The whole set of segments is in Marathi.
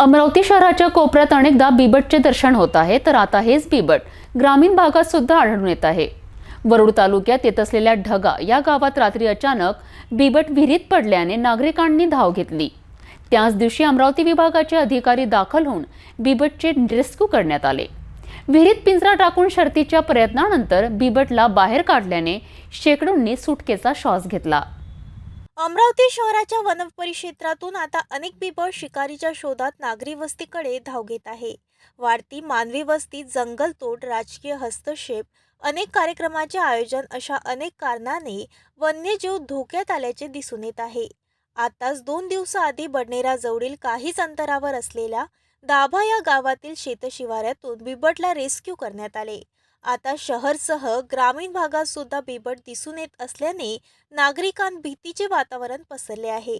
अमरावती शहराच्या कोपऱ्यात अनेकदा बिबटचे दर्शन होत आहे तर आता हेच बिबट ग्रामीण भागात सुद्धा आढळून येत आहे. वरुड तालुक्यात येत असलेल्या ढगा या गावात रात्री अचानक बिबट विहिरीत पडल्याने नागरिकांनी धाव घेतली. त्याच दिवशी अमरावती विभागाचे अधिकारी दाखल होऊन बिबटचे रेस्क्यू करण्यात आले. विहिरीत पिंजरा टाकून शर्तीच्या प्रयत्नानंतर बिबटला बाहेर काढल्याने शेकडोंनी सुटकेचा श्वास घेतला. अमरावती शहराच्या वनपरिक्षेत्रातून आता अनेक बिबट शिकारीच्या शोधात नागरी वस्तीकडे धाव घेत आहे. वाढती मानवी वस्ती जंगलतोड राजकीय हस्तक्षेप अनेक कार्यक्रमाचे आयोजन अशा अनेक कारणाने वन्यजीव धोक्यात आल्याचे दिसून येत आहे. आताच दोन दिवसाआधी बडनेराजवळील काहीच अंतरावर असलेल्या दाभा या गावातील शेतशिवाऱ्यातून बिबटला रेस्क्यू करण्यात आले. आता शहरसह ग्रामीण भागात सुद्धा बिबट दिसून येत असल्याने नागरिकांत भीतीचे वातावरण पसरले आहे.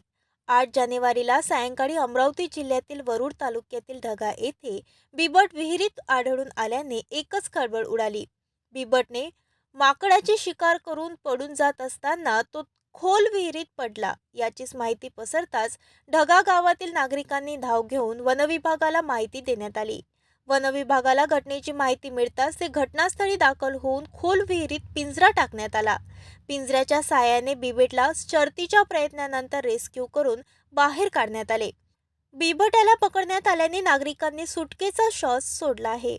आठ जानेवारीला सायंकाळी अमरावती जिल्ह्यातील वरुड तालुक्यातील ढगा येथे बिबट विहिरीत आढळून आल्याने एकच खळबळ उडाली. बिबटने माकडाची शिकार करून पडून जात असताना तो खोल विहिरीत पडला. याचीच माहिती पसरताच ढगा गावातील नागरिकांनी धाव घेऊन वनविभागाला माहिती देण्यात आली. वनविभागाला घटनेची माहिती मिळताच ते घटनास्थळी दाखल होऊन खोल विहिरीत पिंजरा टाकण्यात आला. पिंजऱ्याच्या साहाय्याने बिबेटला शर्तीच्या प्रयत्नानंतर रेस्क्यू करून बाहेर काढण्यात आले. बिबट्याला पकडण्यात आल्याने नागरिकांनी सुटकेचा श्वास सोडला आहे.